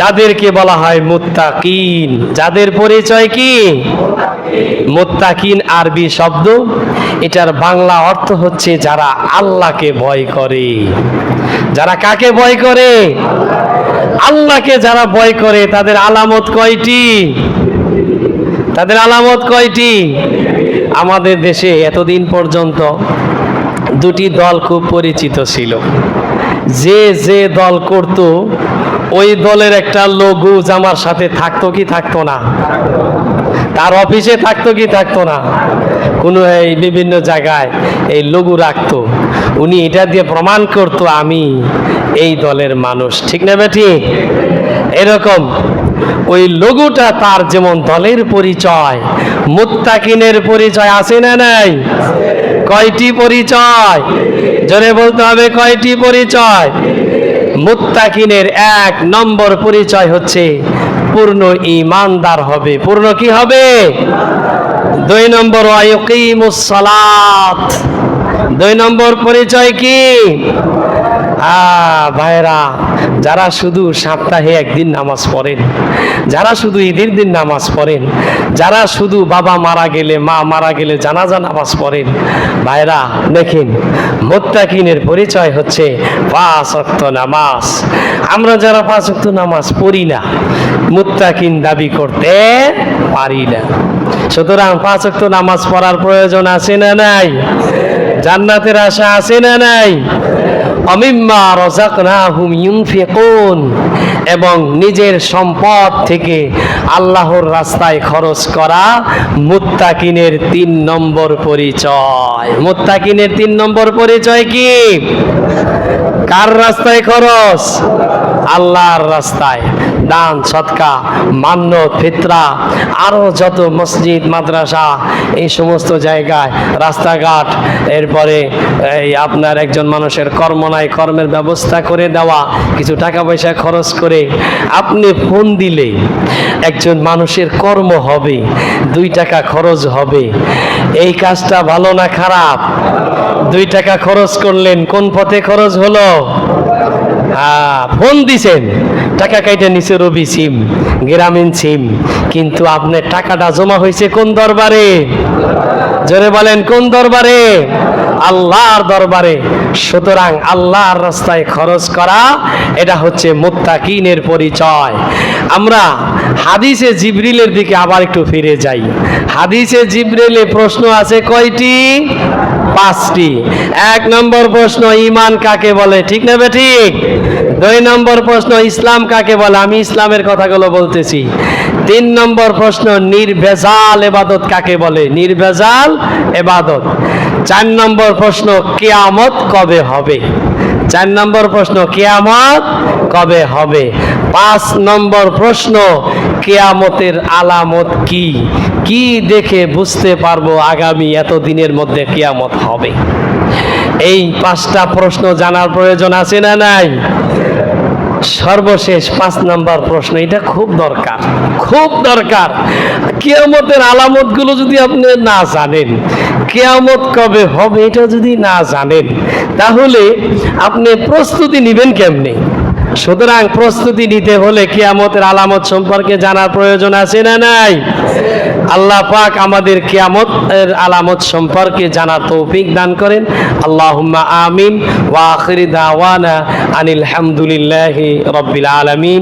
যাদেরকে বলা হয় মুত্তাকিন, যাদের পরিচয় কি? মুত্তাকিন আরবি শব্দ। এটার বাংলা অর্থ হচ্ছে যারা আল্লাহকে ভয় করে। যারা কাকে ভয় করে? আল্লাহকে যারা ভয় করে, তাদের আলামত কয়টি? তাদের আলামত কয়টি? আমাদের দেশে এতদিন পর্যন্ত দুটি দল খুব পরিচিত ছিল। যে যে দল করত ওই দলের একটা লঘু জামার সাথে থাকতো কি থাকতো না? তার অফিসে থাকতো কি থাকতো না? কোনো এই বিভিন্ন জায়গায় এই লঘু রাখতো। উনি এটা দিয়ে প্রমাণ করতো, আমি এই দলের মানুষ। ঠিক না বেটি? এরকম ওই লঘুটা তার যেমন দলের পরিচয়, মুত্তাকিনের পরিচয় আছে না নাই? কয়টি পরিচয়? জোরে বলতে হবে কয়টি পরিচয়? মুত্তাকিনের এক নম্বর পরিচয় হচ্ছে পূর্ণ ইমানদার হবে। পূর্ণ কি হবে? দুই নম্বর সালাত। দুই নম্বর পরিচয় কি? ভাইরা যারা শুধু সপ্তাহে একদিন নামাজ পড়েন, যারা শুধু ঈদের দিন নামাজ পড়েন, যারা শুধু বাবা মারা গেলে, মা মারা গেলে জানাজা নামাজ পড়েন ভাইরা দেখেন, মোত্তাকিনের পরিচয় হচ্ছে পাঁচ অক্ত নামাজ। আমরা যারা পাঁচ অক্ত নামাজ পড়ি না, মুত্তাকিন দাবি করতে পারি না। সুতরাং পাঁচ অক্ত নামাজ পড়ার প্রয়োজন আছে না নাই? জান্নাতের আশা আছে না নাই? অমিম্মা রজাকনাহুম ইউনফিকুন, এবং নিজের সম্পদ থেকে আল্লাহর রাস্তায় খরচ করা মুত্তাকিনের তিন নম্বর পরিচয়। মুত্তাকিনের তিন নম্বর পরিচয় কি? কার রাস্তায় খরচ? আল্লাহর রাস্তায় দান, সৎকা মান্য ফিতরা আরও যত মসজিদ, মাদ্রাসা, এই সমস্ত জায়গায়, রাস্তাঘাট, এরপরে এই আপনার একজন মানুষের কর্ম নাই, কর্মের ব্যবস্থা করে দেওয়া, কিছু টাকা পয়সা খরচ করে আপনি ফোন দিলে একজন মানুষের কর্ম হবে, দুই টাকা খরচ হবে। এই কাজটা ভালো না খারাপ? দুই টাকা খরচ করলেন, কোন পথে খরচ হলো? ফোন দিছেন। টাকা কাইটে নিচে রবি সিম, গ্রামীণ সিম। কিন্তু আপনার টাকাটা জমা হয়েছে কোন দরবারে? জোরে বলেন, কোন দরবারে? আল্লাহর দরবারে। সুতরাং আল্লাহর রাস্তায় খরচ করা, এটা হচ্ছে মুত্তাকিনের পরিচয়। আমরা হাদিসে জিবরিলের দিকে আবার একটু ফিরে যাই। হাদিসে জিবরিলে প্রশ্ন আছে কয়টি? পাঁচটি। এক নম্বর প্রশ্ন ইমান কাকে বলে? ঠিক না ঠিক দুই নম্বর প্রশ্ন, ইসলাম কাকে বলে? আমি ইসলামের কথাগুলো বলতেছি। তিন নম্বর প্রশ্ন, নির্ভেজাল এবাদত কাকে বলে? নির্ভেজাল এবাদত। চার নম্বর প্রশ্ন, কেয়ামত কবে হবে? চার নম্বর প্রশ্ন, কেয়ামত কবে হবে? পাঁচ নম্বর প্রশ্ন, কেয়ামতের আলামত কি? কি দেখে বুঝতে পারব আগামী এত দিনের মধ্যে কেয়ামত হবে? এই পাঁচটা প্রশ্ন জানার প্রয়োজন আছে না নাই? সর্বশেষ পাঁচ নাম্বার প্রশ্ন, এটা খুব দরকার খুব দরকার। কেয়ামতের আলামতগুলো যদি আপনি না জানেন, কেয়ামত কবে হবে এটা যদি না জানেন, তাহলে আপনি প্রস্তুতি নেবেন কেমনে? সুতরাং প্রস্তুতি নিতে হলে কেয়ামতের আলামত সম্পর্কে জানার প্রয়োজন আছে না নাই? আল্লাহ পাক আমাদের কিয়ামত এর আলামত সম্পর্কে জানা তৌফিক দান করেন। আল্লাহুম্মা আমিন। ওয়া আখিরি দাওয়ানা আনিল হামদুলিল্লাহি রাব্বিল আলামিন।